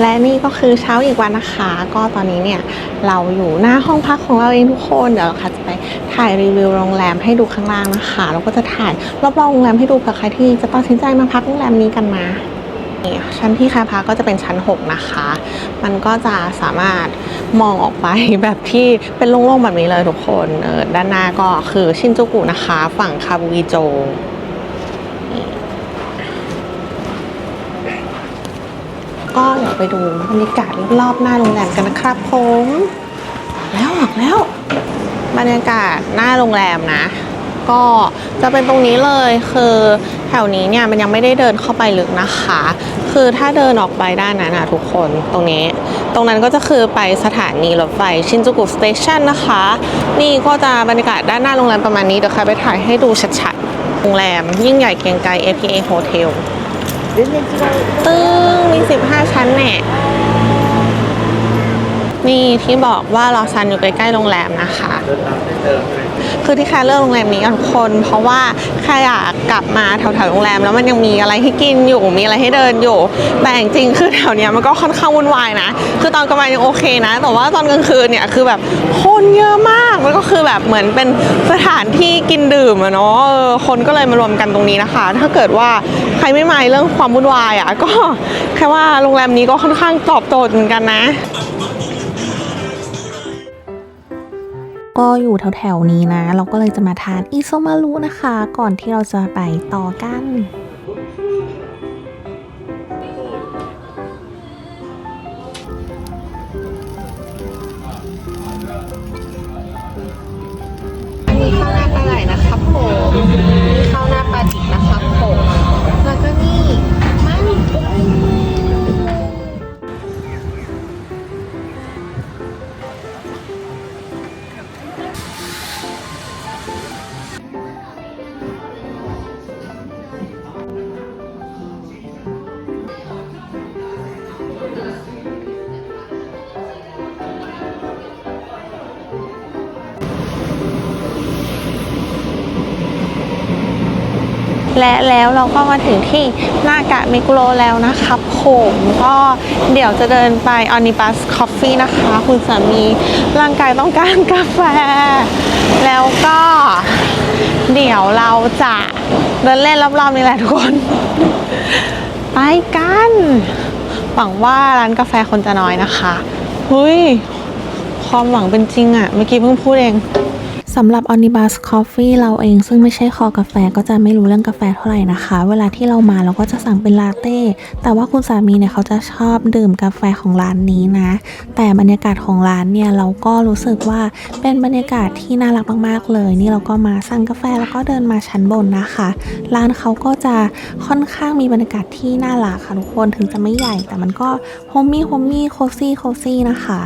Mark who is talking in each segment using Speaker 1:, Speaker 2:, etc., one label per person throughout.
Speaker 1: และนี่ก็คือเช้าอีกวันนะคะ ก็ตอนนี้เนี่ยเราอยู่หน้าห้องพักของเราเองทุกคนเดี๋ยวเราค่ะจะไปถ่ายรีวิวโรงแรมให้ดูข้างล่างนะคะแล้วก็จะถ่ายรอบๆโรงแรมให้ดูเผื่อใครที่จะตัดสินใจมาพักโรงแรมนี้กันนะนี่ชั้นที่ใครพักก็จะเป็นชั้น 6 นะคะ มันก็จะสามารถมองออกไปแบบที่เป็นโล่งๆแบบนี้เลยทุกคนเออด้านหน้าก็คือชินจูกุนะคะ ฝั่งคาบุกิโจ ก็เดี๋ยวไปดูบรรยากาศรอบๆหน้าโรงแรมกันนะครับผม แล้วออกแล้ว บรรยากาศหน้าโรงแรมนะ ก็จะเป็นตรงนี้เลยคือแถวนี้เนี่ยมันยังไม่ได้เดินเข้าไปลึกนะคะ คือถ้าเดินออกไปด้านนั้นนะทุกคนตรงนี้ ตรงนั้นก็จะคือไปสถานีรถไฟชินจูกุสเตชันนะคะ นี่ก็จะบรรยากาศด้านหน้าโรงแรมประมาณนี้เดี๋ยวใครไปถ่ายให้ดูชัดๆโรงแรมยิ่งใหญ่เกียงไกร APA Hotel ตึ้งมี 15 ชั้นแน่ นี่ที่บอกว่าลอซันอยู่ใกล้ๆโรงแรมนะคะ คือที่แค่เลือกโรงแรมนี้กันทุกคน เพราะว่าแค่อยากกลับมาแถวๆโรงแรม แล้วมันยังมีอะไรให้กินอยู่มีอะไรให้เดินอยู่ แต่จริงๆคือแถวเนี้ยมันก็ค่อนข้างวุ่นวายนะ คือตอนกลางวันยังโอเคนะ แต่ว่าตอนกลางคืนเนี่ยคือแบบคนเยอะมากแล้วก็คือแบบเหมือนเป็นสถานที่กินดื่มอะเนาะคนก็เลยมารวมกันตรงนี้นะคะ ถ้าเกิดว่าใครไม่มาเรื่องความวุ่นวายอะก็แค่ว่าโรงแรมนี้ก็ค่อนข้างตอบโจทย์เหมือนกันนะ
Speaker 2: ก็อยู่แถวๆนี้นะ เราก็เลยจะมาทานอิโซมารุนะคะ ก่อนที่เราจะไปต่อกัน
Speaker 1: และแล้วเราก็มาถึงที่หน้ากะมิกุโรแล้วนะครับผมก็เดี๋ยวจะเดินไปออนิบัสคอฟฟี่นะคะ คุณสามีร่างกายต้องการกาแฟ แล้วก็เดี๋ยวเราจะเดินเล่นรอบๆนี่แหละทุกคน ไปกัน หวังว่าร้านกาแฟคนจะน้อยนะคะเฮ้ยความหวังเป็นจริงอะเมื่อกี้เพิ่งพูดเอง
Speaker 2: สำหรับ Onibus Coffee เราเองซึ่งไม่ใช่คอกาแฟก็จะไม่รู้เรื่องกาแฟเท่าไหร่นะคะ เวลาที่เรามาเราก็จะสั่งเป็นลาเต้ แต่ว่าคุณสามีเนี่ยเขาจะชอบดื่มกาแฟของร้านนี้นะ แต่บรรยากาศของร้านเนี่ยเราก็รู้สึกว่าเป็นบรรยากาศที่น่ารักมากๆเลย นี่เราก็มาสั่งกาแฟแล้วก็เดินมาชั้นบนนะคะ ร้านเขาก็จะค่อนข้างมีบรรยากาศที่น่ารักค่ะทุกคนถึงจะไม่ใหญ่ แต่มันก็โฮมมี่โฮมมี่โคซี่โคซี่นะคะ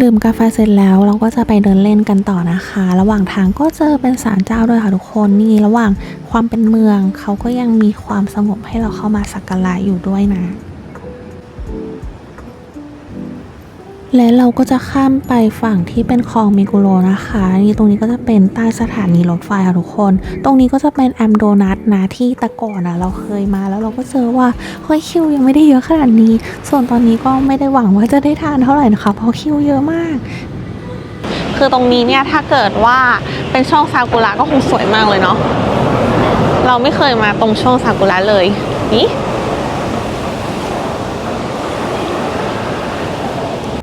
Speaker 2: ดื่มกาแฟเสร็จแล้วเราก็จะไปเดินเล่นกันต่อนะคะ ระหว่างทางก็เจอเป็นศาลเจ้าด้วยค่ะทุกคนนี่ระหว่างความเป็นเมืองเขาก็ยังมีความสงบให้เราเข้ามาสักการะอยู่ด้วยนะ และเราก็จะข้ามไปฝั่งที่เป็นคลองเมกุโรนะคะนี่ตรงนี้ก็จะเป็นใต้สถานีรถไฟค่ะทุกคน ตรงนี้ก็จะเป็นแอมโดนัทนะที่แตะก่อนอะเราเคยมาแล้วเราก็เจอว่าเฮ้ยคิวยังไม่ได้เยอะขนาดนี้ ส่วนตอนนี้ก็ไม่ได้หวังว่าจะได้ทานเท่าไหร่นะคะเพราะคิวเยอะมาก
Speaker 1: คือตรงนี้เนี่ยถ้าเกิดว่าเป็นช่องซากุระก็คงสวยมากเลยเนาะเราไม่เคยมาตรงช่องซากุระเลยนี่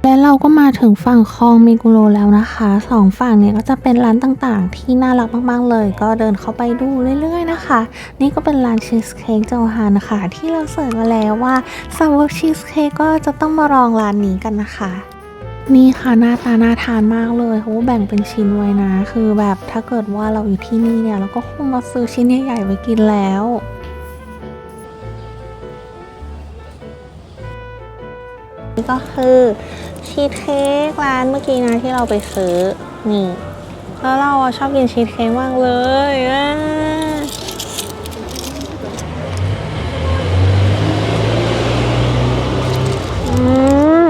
Speaker 2: และเราก็มาถึงฝั่งคลองเมกุโรแล้วนะคะสองฝั่งเนี่ยก็จะเป็นร้านต่างๆ ที่น่ารักมากๆเลย ก็เดินเข้าไปดูเรื่อยๆนะคะ นี่ก็เป็นร้านชีสเค้กเจ้าฮานะคะที่เราเสิร์ชมาแล้วว่าสาวกชีสเค้กก็จะต้องมาลองร้านนี้กันนะคะนี่ค่ะหน้าตาน่าทานมากเลยเขาแบ่งเป็นชิ้นไว้นะ คือแบบถ้าเกิดว่าเราอยู่ที่นี่เนี่ยเราก็คงมาซื้อชิ้นใหญ่ๆไว้กินแล้ว
Speaker 1: นี่ก็คือชีสเค้กร้านเมื่อกี้นะที่เราไปซื้อนี่แล้วเราชอบกินชีสเค้กมากเลยอืม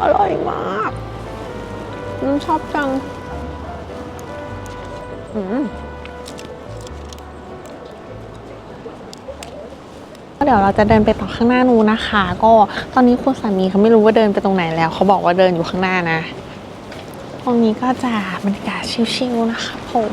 Speaker 1: อร่อยมากอืมชอบจัง อืม เดี๋ยวเราจะเดินไปต่อข้างหน้านู้นนะคะ ก็ตอนนี้คุณสามีเขาไม่รู้ว่าเดินไปตรงไหนแล้ว เขาบอกว่าเดินอยู่ข้างหน้านะ ตรงนี้ก็จะบรรยากาศชิลๆนะคะ ผม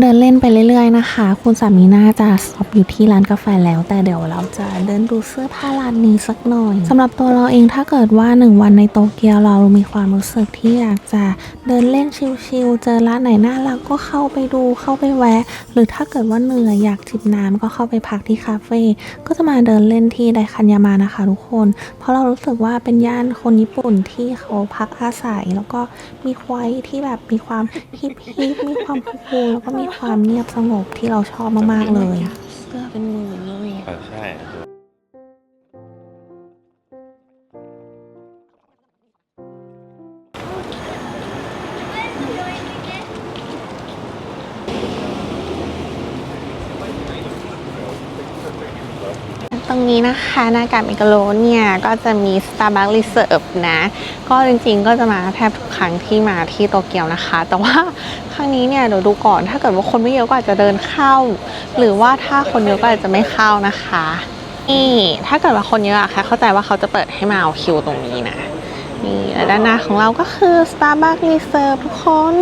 Speaker 2: เดินเล่นไปเรื่อยๆนะคะ คุณสามีน่าจะสอบอยู่ที่ร้านกาแฟแล้ว แต่เดี๋ยวเราจะเดินดูเสื้อผ้าร้านนี้สักหน่อยสำหรับตัวเราเองถ้าเกิดว่าหนึ่งวันในโตเกียวเรามีความรู้สึกที่อยากจะเดินเล่นชิลๆเจอร้านไหนน่ารักก็เข้าไปดูเข้าไปแวะ หรือถ้าเกิดว่าเหนื่อยอยากจิบน้ำก็เข้าไปพักที่คาเฟ่ก็จะมาเดินเล่นที่ไดคันยามานะคะทุกคน เพราะเรารู้สึกว่าเป็นย่านคนญี่ปุ่นที่เขาพักอาศัย แล้วก็มีควายที่แบบมีความฮิปฮิปมีความคูลแล้วก็มีความเงียบสงบที่เราชอบมากๆเลย
Speaker 1: เสื้อเป็นหมื่นเลย
Speaker 3: เออใช่
Speaker 1: ตรงนี้นะคะหน้ากาดเมกาโลเนี่ย ก็จะมี Starbucks Reserve นะ ก็จริงๆ ก็จะมาแทบทุกครั้งที่มาที่โตเกียวนะคะ แต่ว่าครั้งนี้เนี่ยเดี๋ยวดูก่อน ถ้าเกิดว่าคนไม่เยอะก็อาจจะเดินเข้า หรือว่าถ้าคนเยอะก็อาจจะไม่เข้านะคะนี่ถ้าเกิดว่าคนเยอะอะแค่เข้าใจว่าเขาจะเปิดให้มาเอาคิวตรงนี้นะนี่และด้านหน้าของเราก็คือ Starbucks Reserve ทุกคน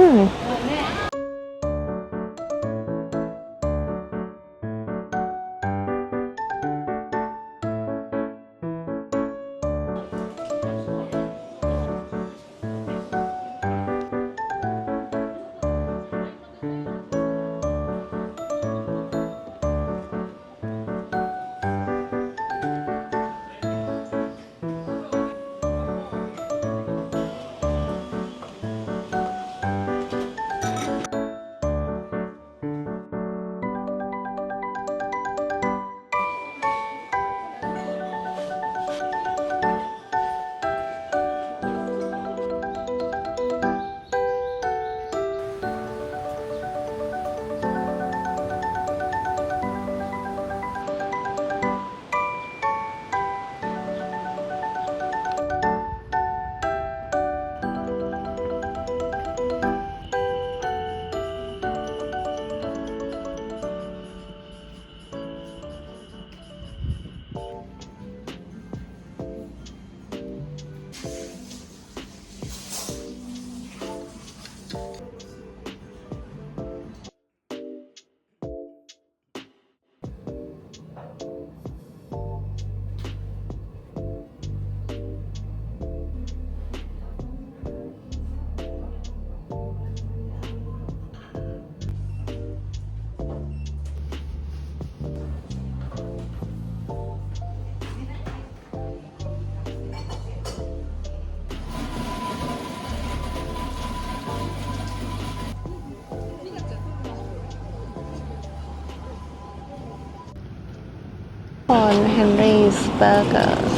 Speaker 1: คนเฮนรี่สเบอร์เกอร์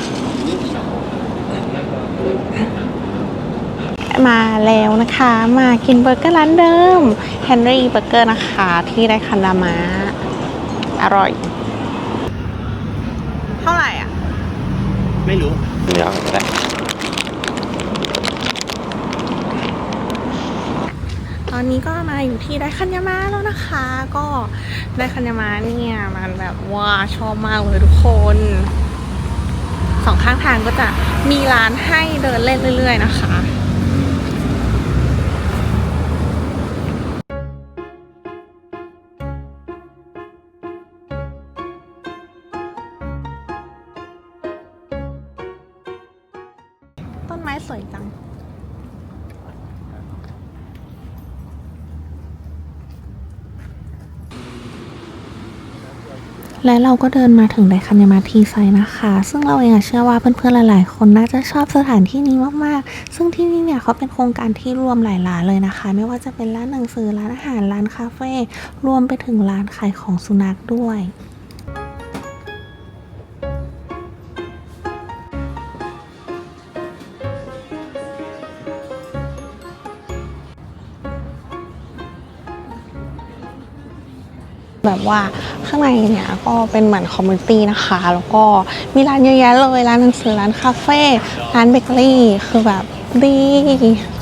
Speaker 1: มาแล้วนะคะ มากินเบอร์เกอร์ร้านเดิมเฮนรี่เบอร์เกอร์นะคะที่ได้คันดามะอร่อย เท่าไหร่อะ
Speaker 3: ไม่รู้เดี๋ยวไต
Speaker 1: อนนี้ก็มาอยู่ที่ไดคันยามาแล้วนะคะ ก็ไดคันยามาเนี่ยมันแบบว่าชอบมากเลยทุกคนสองข้างทางก็จะมีร้านให้เดินเล่นเรื่อย ๆ นะคะ
Speaker 2: และเราก็เดินมาถึงไดคันยามาทีไซนะคะ ซึ่งเราเองอะเชื่อว่าเพื่อนๆหลายๆ คนน่าจะชอบสถานที่นี้มากๆ ซึ่งที่นี่เนี่ยเขาเป็นโครงการที่รวมหลายร้านเลยนะคะ ไม่ว่าจะเป็นร้านหนังสือร้านอาหารร้านคาเฟ่รวมไปถึงร้านขายของสุนัขด้วย
Speaker 1: แบบว่าข้างในเนี่ยก็เป็นเหมือนคอมมูนิตี้นะคะ แล้วก็มีร้านเยอะแยะเลย ร้านหนังสือร้านคาเฟ่ร้านเบเกอรี่คือแบบดี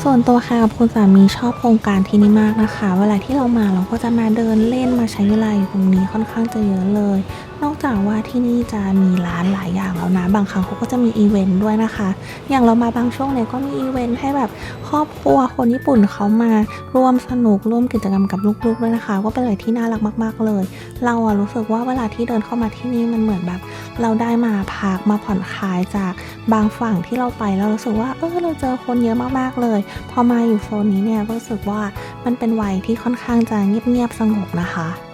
Speaker 2: ส่วนตัวค่ะกับคุณสามีชอบโครงการที่นี่มากนะคะ เวลาที่เรามาเราก็จะมาเดินเล่นมาใช้เวลาอยู่ตรงนี้ค่อนข้างจะเยอะเลย นอกจากว่าที่นี่จะมีร้านหลายอย่างแล้วนะ บางครั้งเขาก็จะมีอีเวนต์ด้วยนะคะ อย่างเรามาบางช่วงเนี่ยก็มีอีเวนต์ให้แบบครอบครัวคนญี่ปุ่นเขามาร่วมสนุกร่วมกิจกรรมกับลูกๆด้วยนะคะ ก็เป็นอะไรที่น่ารักมากๆเลย เราอะรู้สึกว่าเวลาที่เดินเข้ามาที่นี่มันเหมือนแบบ เราได้มาพักมาผ่อนคลายจากบางฝั่งที่เราไปแล้วรู้สึกว่าเออเราเจอคนเยอะมากๆเลย พอมาอยู่โซนนี้เนี่ยรู้สึกว่ามันเป็นวัยที่ค่อนข้างจะเงียบๆสงบนะคะ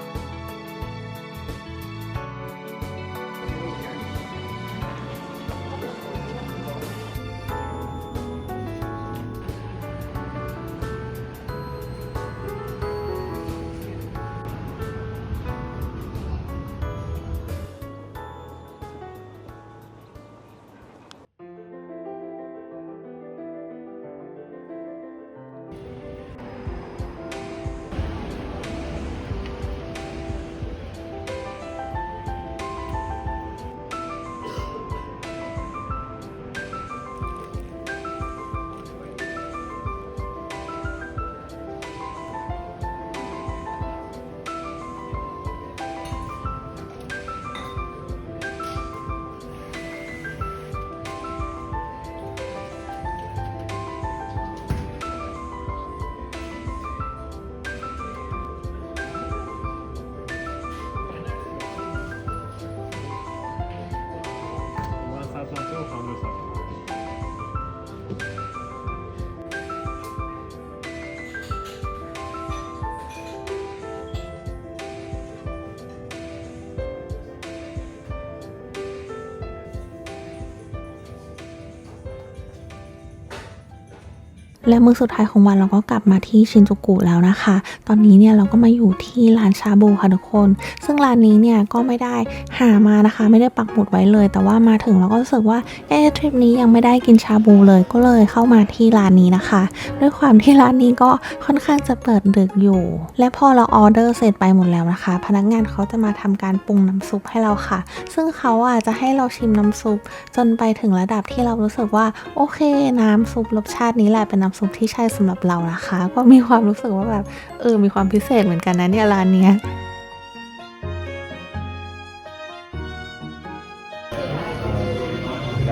Speaker 2: และมื้อสุดท้ายของวันเราก็กลับมาที่ชินจูกุแล้วนะคะ ตอนนี้เนี่ยเราก็มาอยู่ที่ร้านชาบูค่ะทุกคน ซึ่งร้านนี้เนี่ยก็ไม่ได้หามานะคะ ไม่ได้ปักหมุดไว้เลย แต่ว่ามาถึงเราก็รู้สึกว่าเอ๊ะทริปนี้ยังไม่ได้กินชาบูเลยก็เลยเข้ามาที่ร้านนี้นะคะ ด้วยความที่ร้านนี้ก็ค่อนข้างจะเปิดดึกอยู่ และพอเราออเดอร์เสร็จไปหมดแล้วนะคะ พนักงานเขาจะมาทำการปรุงน้ำซุปให้เราค่ะ ซึ่งเขาอาจจะให้เราชิมน้ำซุปจนไปถึงระดับที่เรารู้สึกว่าโอเค น้ำซุปรสชาตินี้แหละเป็นน้ำซุปที่ใช่สำหรับเรานะคะ ก็มีความรู้สึกว่าแบบเออมีความพิเศษเหมือนกันนะเนี่ยร้านเนี้ย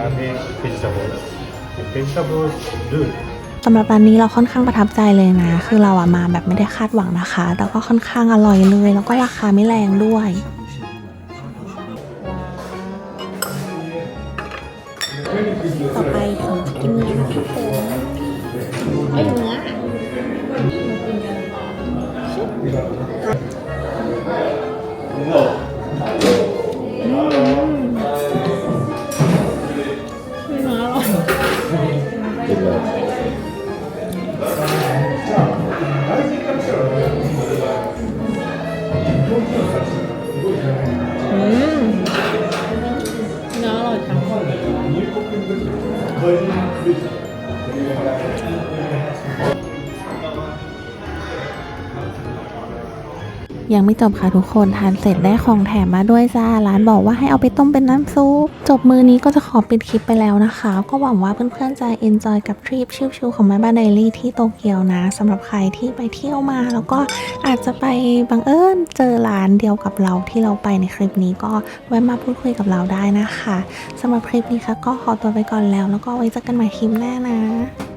Speaker 4: ラーメンベジタブル。ベジタブルルー。
Speaker 2: สำหรับร้านนี้เราค่อนข้างประทับใจเลยนะ คือเราอะมาแบบไม่ได้คาดหวังนะคะ แต่ก็ค่อนข้างอร่อยเลย แล้วก็ราคาไม่แรงด้วย
Speaker 1: ต่อไปถึงกินเนื้อนะคะ ผมเอ้ยเนื้อเนื้ออร่อย
Speaker 3: กินเลย
Speaker 1: อืมเนื้ออร่อยจัง
Speaker 2: ยังไม่จบค่ะทุกคนทานเสร็จได้ของแถมมาด้วยจ้าร้านบอกว่าให้เอาไปต้มเป็นน้ำซุป จบมือนี้ก็จะขอปิดคลิปไปแล้วนะคะ ก็หวังว่าเพื่อนๆจะเอนจอยกับทริปชิลๆของแม่บ้านไดรี่ที่โตเกียวนะสำหรับใครที่ไปเที่ยวมา แล้วก็อาจจะไปบังเอิญเจอร้านเดียวกับเราที่เราไปในคลิปนี้ก็แวะมาพูดคุยกับเราได้นะคะสำหรับคลิปนี้ค่ะก็ขอตัวไปก่อนแล้ว แล้วก็ไว้เจอกันใหม่คลิปหน้านะ